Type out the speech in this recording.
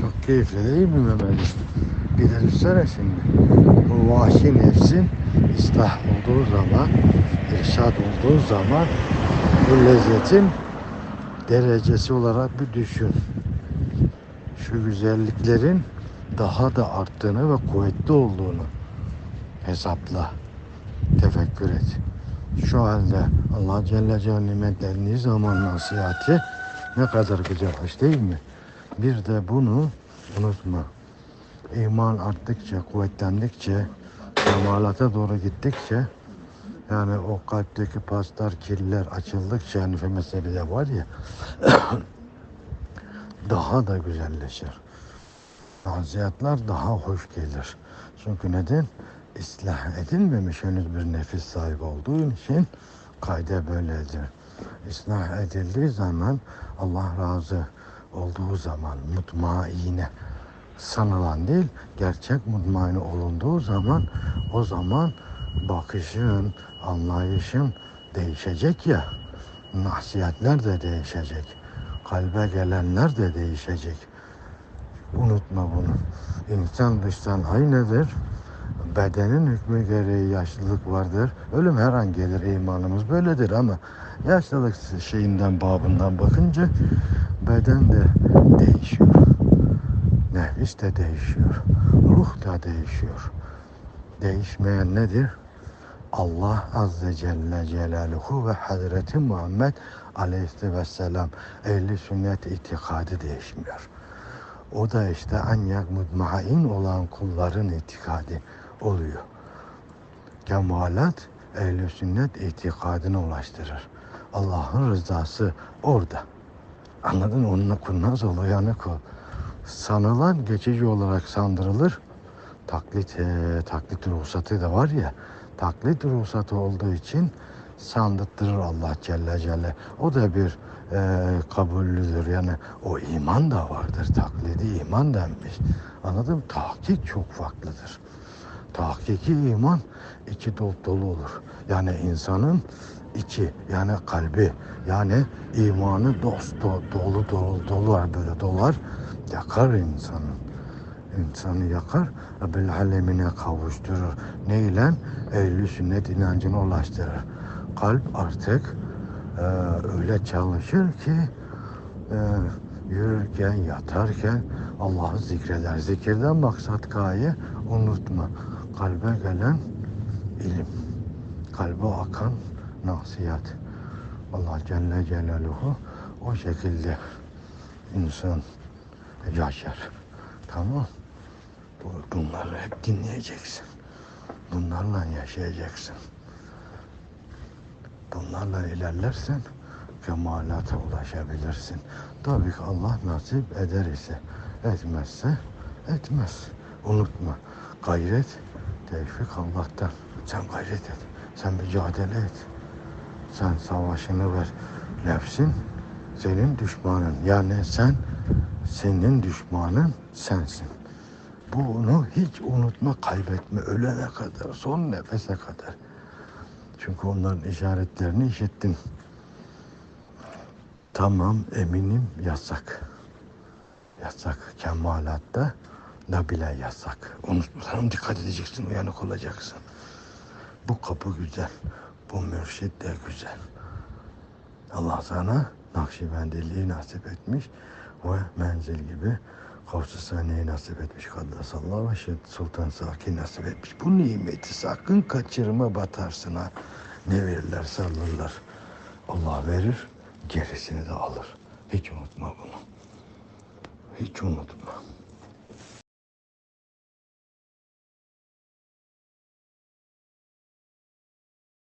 Çok keyifli değil mi Mehmet'im? Bir de düşünsene şimdi. Bu vahşi nefsin ıslah olduğu zaman, irşad olduğu zaman bu lezzetin derecesi olarak bir düşün. Şu güzelliklerin daha da arttığını ve kuvvetli olduğunu hesapla. Tefekkür et. Şu halde Allah Celle Celaluhu nimetlendiği zaman nasihati ne kadar güzelmiş değil mi? Bir de bunu unutma. İman arttıkça, kuvvetlendikçe, kemalata doğru gittikçe yani o kalpteki paslar, kirler açıldıkça Hanife mezhebi var ya daha da güzelleşir. Nasihatler daha hoş gelir. Çünkü neden? İslah edilmemiş henüz bir nefis sahibi olduğu için kayda böyledir. İslah edildiği zaman Allah razı olduğu zaman mutmaine sanılan değil gerçek mutmain olunduğu zaman o zaman bakışın, anlayışın değişecek ya nasihatler de değişecek. Kalbe gelenler de değişecek. Unutma bunu. İnsan dıştan aynıdır. Bedenin hükmü gereği yaşlılık vardır. Ölüm her an gelir imanımız böyledir ama yaşlılık şeyinden babından bakınca beden de değişiyor. Nefis de değişiyor. Ruh da değişiyor. Değişmeyen nedir? Allah Azze Celle Celaluhu ve Hazreti Muhammed Aleyhisselam ehli sünnet itikadı değişmiyor. O da işte ancak mutmain olan kulların itikadı oluyor. Kemalat ehli sünnet itikadına ulaştırır. Allah'ın rızası orada. Anladın? Onunla kurnaz ol, uyanık ol. Sanılan geçici olarak sandırılır. Taklit, e, taklit ruhsatı da var ya. Taklit ruhsatı olduğu için sandırtırır Allah Celle Celle. O da bir e, kabullüdür. Yani o iman da vardır. Taklidi iman denmiş. Anladın mı? Tahkik çok farklıdır. Tahkiki iman içi dolu dolu olur. Yani insanın içi yani kalbi yani imanı dost do- dolu dolu dolar böyle dolar yakar insanın. İnsanı yakar Rabbil alemine kavuşturur. Neyle? Ehl-i sünnet inancına ulaştırır. Kalp artık e, öyle çalışır ki e, yürürken, yatarken Allah'ı zikreder. Zikirden maksat gaye unutma. Kalbe gelen ilim. Kalbe akan nasihat. Allah Celle Celaluhu o şekilde insan yaşar. Tamam. Bu- Bunları hep dinleyeceksin. Bunlarla yaşayacaksın. Bunlarla ilerlersen kemalata ulaşabilirsin. Tabii ki Allah nasip eder ise etmezse etmez. Unutma. Gayret, tevfik Allah'tan. Sen gayret et. Sen mücadele et. Sen savaşını ver. Nefsin senin düşmanın. Yani sen senin düşmanın sensin. Bunu hiç unutma, kaybetme. Ölene kadar, son nefese kadar. Çünkü onların işaretlerini işittin. Tamam eminim yasak. Yasak kemalatta da bile yasak. Unutma sen dikkat edeceksin, uyanık olacaksın. Bu kapı güzel. Bu mürşit de güzel. Allah sana Nakşibendiliği nasip etmiş ve menzil gibi Kavs-ı Saniye'yi nasip etmiş. Kaddesallahu ve Sultan Saki nasip etmiş. Bu nimeti sakın kaçırma batarsın ha. Ne verirlerse alırlar. Allah verir, gerisini de alır. Hiç unutma bunu. Hiç unutma.